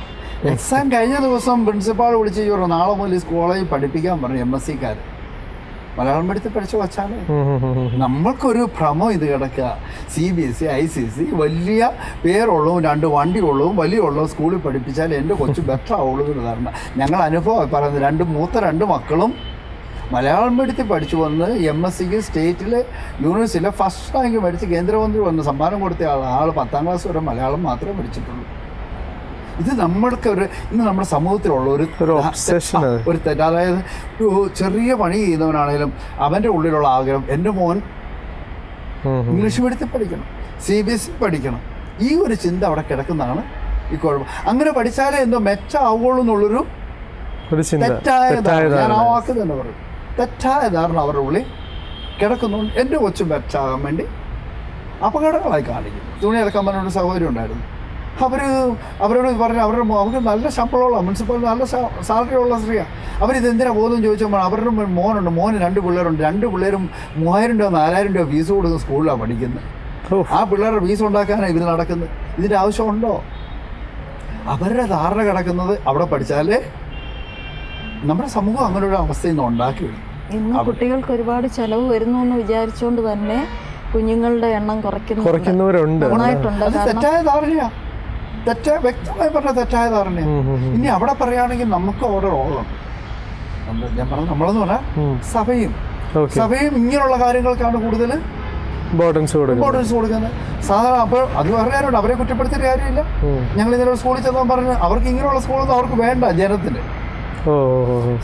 എക്സാം കഴിഞ്ഞ ദിവസം പ്രിൻസിപ്പാൾ വിളിച്ച് പറഞ്ഞു നാളെ മുതൽ കോളേജിൽ പഠിപ്പിക്കാൻ പറഞ്ഞു എം എസ് സിക്കാർ മലയാളം പഠിത്തം പഠിച്ചു വച്ചാണ് ഉം. നമ്മൾക്കൊരു ഭ്രമം ഇത് കിടക്കുക. C B S C I C C വലിയ പേരുള്ളതും രണ്ട് വണ്ടി ഉള്ളതും വലിയ ഉള്ളതും സ്കൂളിൽ പഠിപ്പിച്ചാൽ എന്റെ കൊച്ചു ബെറ്റർ ആവുള്ളൂ എന്ന് ധാരണ. ഞങ്ങൾ അനുഭവം പറയുന്നത് രണ്ട് മൂത്ത രണ്ട് മക്കളും മലയാളം മീഡിയത്തിൽ പഠിച്ചു വന്ന് എം എസ് സിക്ക് സ്റ്റേറ്റിൽ യൂണിവേഴ്സിറ്റിയിലെ ഫസ്റ്റ് റാങ്ക് മേടിച്ച് കേന്ദ്രമന്ത്രി വന്ന് സമ്മാനം കൊടുത്ത ആൾ ആൾ പത്താം ക്ലാസ് വരെ മലയാളം മാത്രമേ പഠിച്ചിട്ടുള്ളൂ. ഇത് നമ്മൾക്ക് ഒരു ഇന്ന് നമ്മുടെ സമൂഹത്തിലുള്ള ഒരു ഒരു തെറ്റ്. അതായത് ഒരു ചെറിയ പണി ചെയ്യുന്നവനാണെങ്കിലും അവന്റെ ഉള്ളിലുള്ള ആഗ്രഹം എന്റെ മോൻ. ഇംഗ്ലീഷ് മീഡിയത്തിൽ പഠിക്കണം സി ബി എസ് ഇ പഠിക്കണം. ഈ ഒരു ചിന്ത അവിടെ കിടക്കുന്നതാണ് ഈ കുഴപ്പം. അങ്ങനെ പഠിച്ചാലേ എന്തോ മെച്ചമാവുള്ളൂ എന്നുള്ളൊരു തെറ്റായ ധാരണ. ഞാൻ ആ വാക്ക് തന്നെ പറയും. തെറ്റായ ധാരണ അവരുടെ ഉള്ളിൽ കിടക്കുന്നു എന്റെ കൊച്ചു മെച്ചാകാൻ വേണ്ടി അപകടങ്ങളായി കാണിക്കും തുണി ഇറക്കാൻ പറഞ്ഞൊരു സൗകര്യം ഉണ്ടായിരുന്നു. അവർ അവരോട് പറഞ്ഞ അവരുടെ അവർക്ക് നല്ല ശമ്പളമുള്ള മുനിസിപ്പൽ നല്ല സാലറി ഉള്ള സ്ത്രീയാണ് അവരിത് എന്തിനാ പോകുന്നതെന്ന് ചോദിച്ചപ്പോൾ അവരുടെ മോനുണ്ട് മോന് രണ്ട് പിള്ളേരുണ്ട്. രണ്ട് പിള്ളേരും മൂവായിരം രൂപ നാലായിരം രൂപ ഫീസ് കൊടുക്കുന്ന സ്കൂളിലാണ് പഠിക്കുന്നത് ആ പിള്ളേരുടെ ഫീസ് ഉണ്ടാക്കാനാണ് ഇതിൽ നടക്കുന്നത് ഇതിന്റെ ആവശ്യമുണ്ടോ? അവരുടെ ധാരണ കിടക്കുന്നത് അവിടെ പഠിച്ചാലേ നമ്മുടെ സമൂഹം അങ്ങനെ ഒരു അവസ്ഥയിൽ നിന്ന് ഉണ്ടാക്കി ഇന്ന് കുട്ടികൾക്ക് ഒരുപാട് ചെലവ് വരുന്നു എന്ന് വിചാരിച്ചുകൊണ്ട് തന്നെ കുഞ്ഞുങ്ങളുടെ എണ്ണം കുറയ്ക്കുന്നു കുറയ്ക്കുന്നവരുണ്ട്. തെറ്റായ ധാരണയാ. തെറ്റായ വ്യക്തമായി പറഞ്ഞ തെറ്റായ ധാരണയാണ്. ഇനി അവിടെ പറയുകയാണെങ്കിൽ നമുക്ക് അവിടെ റോളുണ്ട് ഞാൻ പറഞ്ഞ നമ്മളെന്ന് പറഞ്ഞാൽ. സഭയും. സഭയും ഇങ്ങനെയുള്ള കാര്യങ്ങൾക്കാണ് കൂടുതൽ ഇമ്പോർട്ടൻസ് ഇമ്പോർട്ടൻസ് കൊടുക്കുന്നത്. സാധാരണ അപ്പോൾ അത് വേറെ കാര്യമുണ്ട് അവരെ കുറ്റപ്പെടുത്തിയിട്ട് കാര്യമില്ല. ഞങ്ങൾ ഇന്നലെ സ്കൂളിൽ ചെന്നാൽ പറഞ്ഞു അവർക്ക് ഇങ്ങനെയുള്ള സ്കൂളൊന്നും അവർക്ക് വേണ്ട ജനത്തിന്.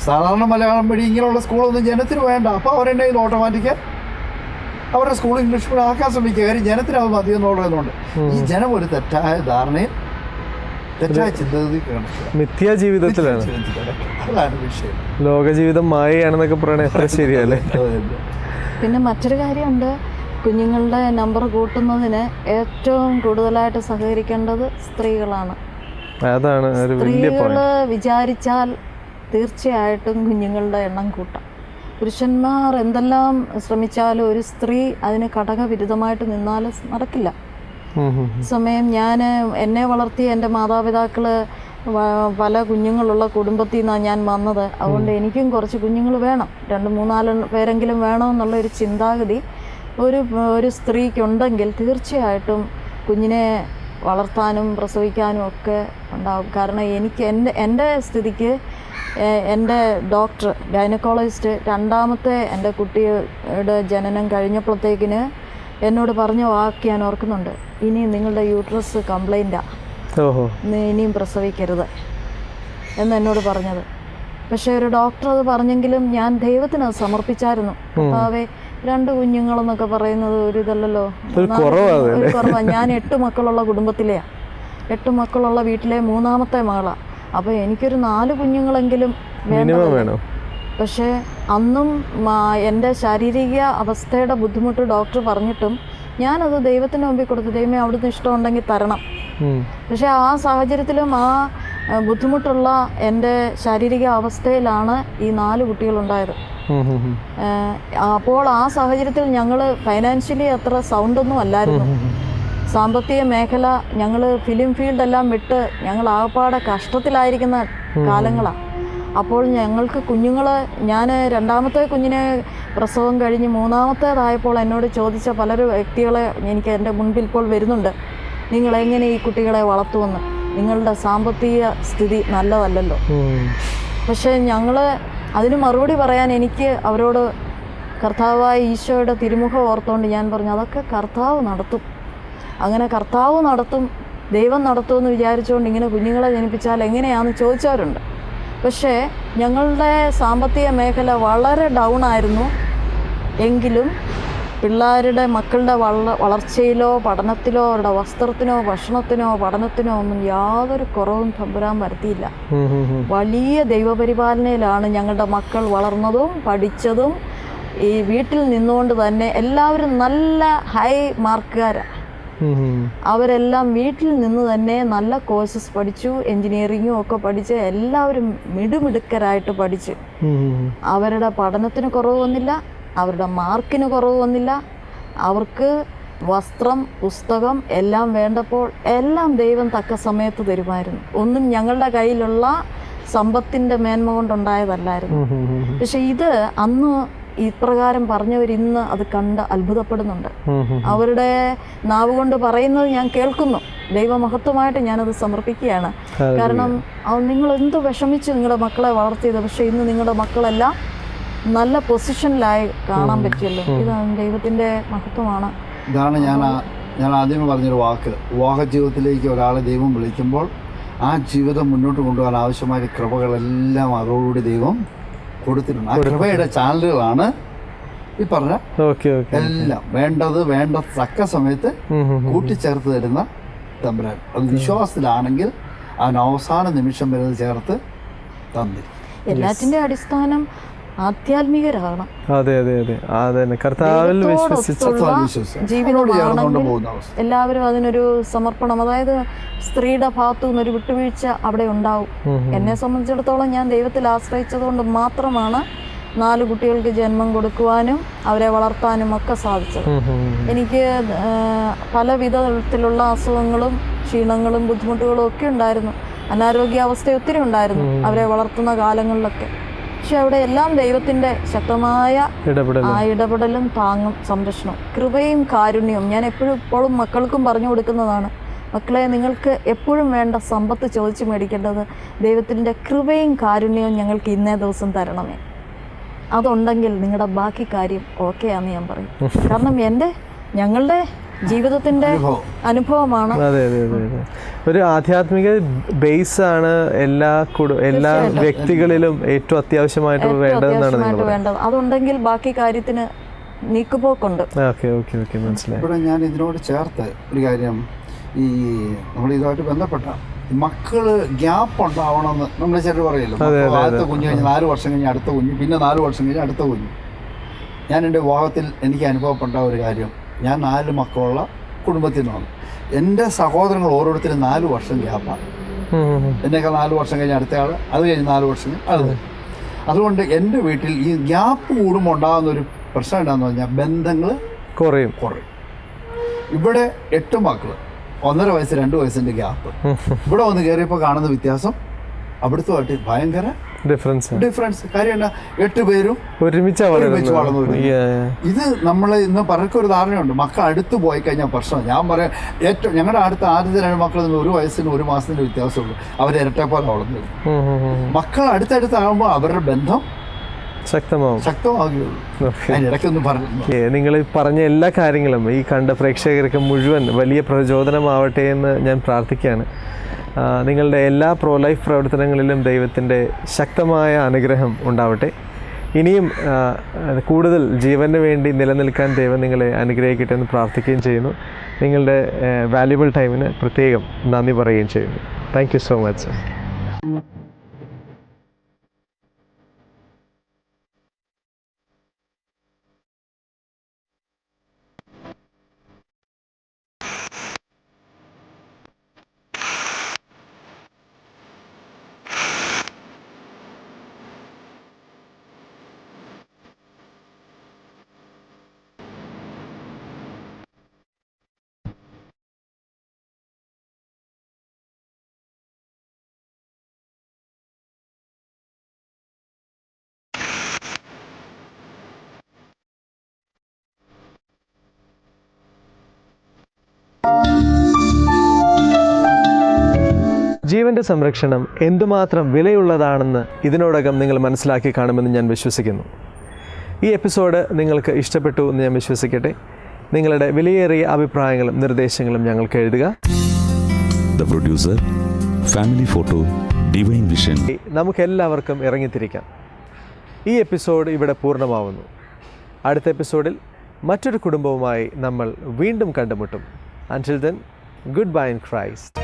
സാധാരണ മലയാളം വഴി ഇങ്ങനെയുള്ള സ്കൂളൊന്നും ജനത്തിന് വേണ്ട. അപ്പോൾ അവരെന്നെ ഇത് ഓട്ടോമാറ്റിക്ക് അവരുടെ സ്കൂൾ ഇംഗ്ലീഷ് മീഡിയം ആക്കാൻ ശ്രമിക്കുക. കാര്യം ജനത്തിന് അത് മതി എന്നുള്ളതുകൊണ്ട് ഈ ജനം ഒരു തെറ്റായ ധാരണയും തെറ്റായ മിഥ്യാ ജീവിതത്തിലാണ്. അതാണ് വിഷയം. ലോകജീവിതം മായയാണെന്നൊക്കെ പറയണത് എത്ര ശരിയല്ലേ. പിന്നെ മറ്റൊരു കാര്യമുണ്ട്. കുഞ്ഞുങ്ങളുടെ നമ്പർ കൂട്ടുന്നതിന് ഏറ്റവും കൂടുതലായിട്ട് സഹകരിക്കേണ്ടത് സ്ത്രീകളാണ്. അതാണ് സ്ത്രീകൾ വലിയ പോയിന്റ് വിചാരിച്ചാൽ തീർച്ചയായിട്ടും കുഞ്ഞുങ്ങളുടെ എണ്ണം കൂട്ടാം. പുരുഷന്മാർ എന്തെല്ലാം ശ്രമിച്ചാലും ഒരു സ്ത്രീ അതിന് ഘടകവിരുദ്ധമായിട്ട് നിന്നാൽ നടക്കില്ല. സമയം ഞാൻ എന്നെ വളർത്തി എന്റെ മാതാപിതാക്കൾ പല കുഞ്ഞുങ്ങളുള്ള കുടുംബത്തിൽ നിന്നാണ് ഞാൻ വന്നത്. അതുകൊണ്ട് എനിക്കും കുറച്ച് കുഞ്ഞുങ്ങൾ വേണം. രണ്ട് മൂന്നാൽ പേരെങ്കിലും വേണമെന്നുള്ള ഒരു ചിന്താഗതി ഒരു ഒരു സ്ത്രീക്കുണ്ടെങ്കിൽ തീർച്ചയായിട്ടും കുഞ്ഞിനെ വളർത്താനും പ്രസവിക്കാനും ഒക്കെ ഉണ്ടാവും. കാരണം എനിക്ക് എന്റെ എന്റെ സ്ഥിതിക്ക് എന്റെ ഡോക്ടർ ഗൈനക്കോളജിസ്റ്റ് രണ്ടാമത്തെ എന്റെ കുട്ടിയുടെ ജനനം കഴിഞ്ഞപ്പോഴത്തേക്കിന് എന്നോട് പറഞ്ഞ വാക്ക് ഞാൻ ഓർക്കുന്നുണ്ട്. ഇനി നിങ്ങളുടെ യൂട്രസ് കംപ്ലൈന്റാണ് ഇനിയും പ്രസവിക്കരുത് എന്ന് എന്നോട് പറഞ്ഞത്. പക്ഷേ ഒരു ഡോക്ടർ അത് പറഞ്ഞെങ്കിലും ഞാൻ ദൈവത്തിന് അത് സമർപ്പിച്ചായിരുന്നു. കർത്താവേ രണ്ട് കുഞ്ഞുങ്ങളെന്നൊക്കെ പറയുന്നത് ഒരു ഇതല്ലല്ലോ കുറവാ ഞാൻ എട്ട് മക്കളുള്ള കുടുംബത്തിലെയാ. എട്ട് മക്കളുള്ള വീട്ടിലെ മൂന്നാമത്തെ മകളാണ് അപ്പോൾ എനിക്കൊരു നാല് കുഞ്ഞുങ്ങളെങ്കിലും വേണം. പക്ഷേ അന്നും എന്റെ ശാരീരിക അവസ്ഥയുടെ ബുദ്ധിമുട്ട് ഡോക്ടർ പറഞ്ഞിട്ടും ഞാനത് ദൈവത്തിന് മുമ്പിൽ കൊടുത്തു ദൈവമേ അവിടുന്ന് ഇഷ്ടമുണ്ടെങ്കിൽ തരണം. പക്ഷെ ആ സാഹചര്യത്തിലും ആ ബുദ്ധിമുട്ടുള്ള എന്റെ ശാരീരിക അവസ്ഥയിലാണ് ഈ നാല് കുട്ടികളുണ്ടായത്. അപ്പോൾ ആ സാഹചര്യത്തിൽ ഞങ്ങൾ ഫൈനാൻഷ്യലി അത്ര സൗണ്ടൊന്നും അല്ലായിരുന്നു. സാമ്പത്തിക മേഖല ഞങ്ങൾ ഫിലിം ഫീൽഡെല്ലാം വിട്ട് ഞങ്ങൾ ആകപ്പാടെ കഷ്ടത്തിലായിരിക്കുന്ന കാലങ്ങളാണ്. അപ്പോൾ ഞങ്ങൾക്ക് കുഞ്ഞുങ്ങൾ ഞാൻ രണ്ടാമത്തെ കുഞ്ഞിനെ പ്രസവം കഴിഞ്ഞ് മൂന്നാമത്തേതായപ്പോൾ എന്നോട് ചോദിച്ച പല വ്യക്തികളെ എനിക്ക് എന്റെ മുൻപിൽ ഇപ്പോൾ വരുന്നുണ്ട്. നിങ്ങളെങ്ങനെ ഈ കുട്ടികളെ വളർത്തുമെന്ന്? നിങ്ങളുടെ സാമ്പത്തിക സ്ഥിതി നല്ലതല്ലല്ലോ. പക്ഷേ ഞങ്ങൾ അതിന് മറുപടി പറയാൻ എനിക്ക് അവരോട് കർത്താവായ ഈശോയുടെ തിരുമുഖം ഓർത്തുകൊണ്ട് ഞാൻ പറഞ്ഞു അതൊക്കെ കർത്താവ് നടത്തും. അങ്ങനെ കർത്താവ് നടത്തും ദൈവം നടത്തുമെന്ന് വിചാരിച്ചുകൊണ്ട് ഇങ്ങനെ കുഞ്ഞുങ്ങളെ ജനിപ്പിച്ചാൽ എങ്ങനെയാണെന്ന് ചോദിച്ചവരുണ്ട്. പക്ഷേ ഞങ്ങളുടെ സാമ്പത്തിക മേഖല വളരെ ഡൗൺ ആയിരുന്നു എങ്കിലും പിള്ളേരുടെ മക്കളുടെ വള വളർച്ചയിലോ പഠനത്തിലോ അവരുടെ വസ്ത്രത്തിനോ ഭക്ഷണത്തിനോ പഠനത്തിനോ ഒന്നും യാതൊരു കുറവും തമ്പുരാൻ വരുത്തിയില്ല. വലിയ ദൈവപരിപാലനയിലാണ് ഞങ്ങളുടെ മക്കൾ വളർന്നതും പഠിച്ചതും ഈ വീട്ടിൽ നിന്നുകൊണ്ട് തന്നെ എല്ലാവരും നല്ല ഹൈ മാർക്കുകാരാണ്. അവരെല്ലാം വീട്ടിൽ നിന്ന് തന്നെ നല്ല കോഴ്സസ് പഠിച്ചു എൻജിനീയറിങ്ങും ഒക്കെ പഠിച്ച് എല്ലാവരും മിടുമിടുക്കരായിട്ട് പഠിച്ച്. അവരുടെ പഠനത്തിന് കുറവ് വന്നില്ല അവരുടെ മാർക്കിന് കുറവ് വന്നില്ല അവർക്ക് വസ്ത്രം പുസ്തകം എല്ലാം വേണ്ടപ്പോൾ എല്ലാം ദൈവം തക്ക സമയത്ത് തരുമായിരുന്നു ഒന്നും ഞങ്ങളുടെ കയ്യിലുള്ള സമ്പത്തിന്റെ മേന്മ കൊണ്ടുണ്ടായതല്ലായിരുന്നു. പക്ഷെ ഇത് അന്ന് ഇപ്രകാരം പറഞ്ഞവർ ഇന്ന് അത് കണ്ട് അത്ഭുതപ്പെടുന്നുണ്ട്. അവരുടെ നാവ് കൊണ്ട് പറയുന്നത് ഞാൻ കേൾക്കുന്നു. ദൈവമഹത്വമായിട്ട് ഞാനത് സമർപ്പിക്കുകയാണ്. കാരണം നിങ്ങൾ എന്ത് വിഷമിച്ച് നിങ്ങളുടെ മക്കളെ വളർത്തിയത്? പക്ഷേ ഇന്ന് നിങ്ങളുടെ മക്കളെല്ലാം നല്ല പൊസിഷനിലായി കാണാൻ പറ്റിയല്ലോ. ഇത് ദൈവത്തിന്റെ മഹത്വമാണ്. ഇതാണ് ഞാൻ ഞാൻ ആദ്യമേ പറഞ്ഞൊരു വാക്ക്. വിവാഹ ജീവിതത്തിലേക്ക് ഒരാളെ ദൈവം വിളിക്കുമ്പോൾ ആ ജീവിതം മുന്നോട്ട് കൊണ്ടുപോകാൻ ആവശ്യമായ കൃപകളെല്ലാം അതോടുകൂടി ദൈവം കൊടുത്തിട്ടുണ്ട്. ആ കൃപയുടെ ചാനലുകളാണ് ഈ പറഞ്ഞ ഓക്കെ ഓക്കെ എല്ലാം. വേണ്ടത് വേണ്ട തക്ക സമയത്ത്. കൂട്ടിച്ചേർത്ത് തരുന്ന തമ്പുരാൻ. അത് വിശ്വാസത്തിലാണെങ്കിൽ അവൻ അവസാന നിമിഷം വരെ ചേർത്ത് തന്നിരിക്കും. എല്ലാറ്റിന്റെ അടിസ്ഥാനം ആധ്യാത്മികരാകണം. അതെ അതെ അതെ. അതെ അതന്നെ. കർത്താവിൽ ജീവിതമാണെങ്കിൽ എല്ലാവരും അതിനൊരു സമർപ്പണം അതായത് സ്ത്രീയുടെ ഭാഗത്തു നിന്നൊരു വിട്ടുവീഴ്ച അവിടെ ഉണ്ടാവും. എന്നെ സംബന്ധിച്ചിടത്തോളം ഞാൻ ദൈവത്തിൽ ആശ്രയിച്ചതുകൊണ്ട് മാത്രമാണ് നാല് കുട്ടികൾക്ക് ജന്മം കൊടുക്കുവാനും അവരെ വളർത്താനും ഒക്കെ സാധിച്ചത്. എനിക്ക് പല വിധത്തിലുള്ള അസുഖങ്ങളും ക്ഷീണങ്ങളും ബുദ്ധിമുട്ടുകളും ഒക്കെ ഉണ്ടായിരുന്നു. അനാരോഗ്യാവസ്ഥ ഒത്തിരി ഉണ്ടായിരുന്നു അവരെ വളർത്തുന്ന കാലങ്ങളിലൊക്കെ. പക്ഷെ അവിടെ എല്ലാം ദൈവത്തിന്റെ ശക്തമായ ആ ഇടപെടലും താങ്ങും സംരക്ഷണവും കൃപയും കാരുണ്യവും ഞാൻ എപ്പോഴും ഇപ്പോഴും മക്കൾക്കും പറഞ്ഞു കൊടുക്കുന്നതാണ്. മക്കളെ നിങ്ങൾക്ക് എപ്പോഴും വേണ്ട സമ്പത്ത് ചോദിച്ചു മേടിക്കേണ്ടത് ദൈവത്തിന്റെ കൃപയും കാരുണ്യവും ഞങ്ങൾക്ക് ഇന്നേ ദിവസം തരണമേ. അതുണ്ടെങ്കിൽ നിങ്ങളുടെ ബാക്കി കാര്യം ഓക്കെ ആണെന്ന് ഞാൻ പറയും. [LAUGHS] കാരണം എന്റെ ഞങ്ങളുടെ ജീവിതത്തിന്റെ അനുഭവം. അനുഭവമാണ്. അതെ അതെ അതെ അതെ. ഒരു ആധ്യാത്മിക ബേസ് ആണ് എല്ലാ കുടു എല്ലാ വ്യക്തികളിലും ഏറ്റവും അത്യാവശ്യമായിട്ട് വേണ്ടതെന്നാണ് വേണ്ടത്. അതുണ്ടെങ്കിൽ ബാക്കി കാര്യത്തിന് നീക്കുപോക്കുണ്ട്. ഓക്കെ ഓക്കെ ഓക്കെ മനസ്സിലായി. ഇവിടെ ഞാൻ ഇതിനോട് ചേർത്ത് ഒരു കാര്യം. ഈ നമ്മൾ ഇതുമായിട്ട് ബന്ധപ്പെട്ട മക്കൾ ഗ്യാപ്പ് ഉണ്ടാവണമെന്ന് നമ്മൾ ചിലർ പറയല്ലോ. അടുത്ത ആദ്യത്തെ കുഞ്ഞ് കഴിഞ്ഞ് നാല് വർഷം കഴിഞ്ഞ് അടുത്ത കുഞ്ഞ് പിന്നെ നാല് വർഷം കഴിഞ്ഞ് അടുത്ത കുഞ്ഞ്. ഞാൻ എന്റെ വിവാഹത്തിൽ എനിക്ക് അനുഭവപ്പെട്ട ഒരു കാര്യം. ഞാൻ നാല് മക്കളുള്ള കുടുംബത്തിൽ നിന്നാണ് എന്റെ സഹോദരങ്ങൾ ഓരോരുത്തരും നാല് വർഷം ഗ്യാപ്പാണ് എന്നെയൊക്കെ. നാല് വർഷം കഴിഞ്ഞ് അടുത്ത ആൾ അത് കഴിഞ്ഞ് നാല് വർഷം അത് അതുകൊണ്ട് എന്റെ വീട്ടിൽ ഈ ഗ്യാപ്പ് കൂടുമ്പോൾ ഉണ്ടാകുന്ന ഒരു പ്രശ്നം എന്താണെന്ന് പറഞ്ഞാൽ ബന്ധങ്ങൾ കുറയും. കുറയും. ഇവിടെ എട്ട് മക്കൾ ഒന്നര വയസ്സ് രണ്ട് വയസ്സിന്റെ ഗ്യാപ്പ്. ഇവിടെ വന്ന് കയറിയപ്പോൾ കാണുന്ന വ്യത്യാസം അവിടുത്തെ ഭയങ്കര ഡിഫറൻസ് ഡിഫറൻസ് കാര്യം എന്നാ എട്ട് പേരും ഒരുമിച്ചാ ഒരുമിച്ച് വളർന്നു. ഇത് നമ്മൾ ഇന്ന് പലർക്കും ഒരു ധാരണയുണ്ട്. മക്കൾ അടുത്ത് പോയി കഴിഞ്ഞാൽ പ്രശ്നം. ഞാൻ പറയാം ഏറ്റവും ഞങ്ങളുടെ അടുത്ത ആദ്യത്തെ രണ്ട് മക്കൾ ഒരു വയസ്സിന് ഒരു മാസത്തിന്റെ വ്യത്യാസമുള്ളൂ. അവർ ഇരട്ടപ്പോലെ വളർന്നു. മക്കൾ അടുത്തടുത്താകുമ്പോൾ അവരുടെ ബന്ധം ശക്തമാവും. ശക്തമാകുകയുള്ളൂ Okay. അതിനിടയ്ക്കൊന്നും പറഞ്ഞു നിങ്ങൾ പറഞ്ഞ എല്ലാ കാര്യങ്ങളും ഈ കണ്ട പ്രേക്ഷകർക്ക് മുഴുവൻ വലിയ പ്രചോദനമാവട്ടെ എന്ന് ഞാൻ പ്രാർത്ഥിക്കുകയാണ്. നിങ്ങളുടെ എല്ലാ പ്രോ ലൈഫ് പ്രവർത്തനങ്ങളിലും ദൈവത്തിന്റെ ശക്തമായ അനുഗ്രഹം ഉണ്ടാവട്ടെ. ഇനിയും കൂടുതൽ ജീവന് വേണ്ടി നിലനിൽക്കാൻ ദൈവം നിങ്ങളെ അനുഗ്രഹിക്കട്ടെ എന്ന് പ്രാർത്ഥിക്കുകയും ചെയ്യുന്നു. നിങ്ങളുടെ വാല്യുബിൾ ടൈമിന് പ്രത്യേകം നന്ദി പറയുകയും ചെയ്യുന്നു. താങ്ക് യു സോ മച്ച് ജീവന്റെ സംരക്ഷണം എന്തുമാത്രം വിലയുള്ളതാണെന്ന് ഇതിനോടകം നിങ്ങൾ മനസ്സിലാക്കി കാണുമെന്ന് ഞാൻ വിശ്വസിക്കുന്നു. ഈ എപ്പിസോഡ് നിങ്ങൾക്ക് ഇഷ്ടപ്പെട്ടു എന്ന് ഞാൻ വിശ്വസിക്കട്ടെ. നിങ്ങളുടെ വിലയേറിയ അഭിപ്രായങ്ങളും നിർദ്ദേശങ്ങളും ഞങ്ങൾക്ക് എഴുതുക. Producer Family photo Divine vision നമുക്കെല്ലാവർക്കും ഇറങ്ങിത്തിരിക്കാം. ഈ എപ്പിസോഡ് ഇവിടെ പൂർണമാവുന്നു. അടുത്ത എപ്പിസോഡിൽ മറ്റൊരു കുടുംബവുമായി നമ്മൾ വീണ്ടും കണ്ടുമുട്ടും. Until then good bye in Christ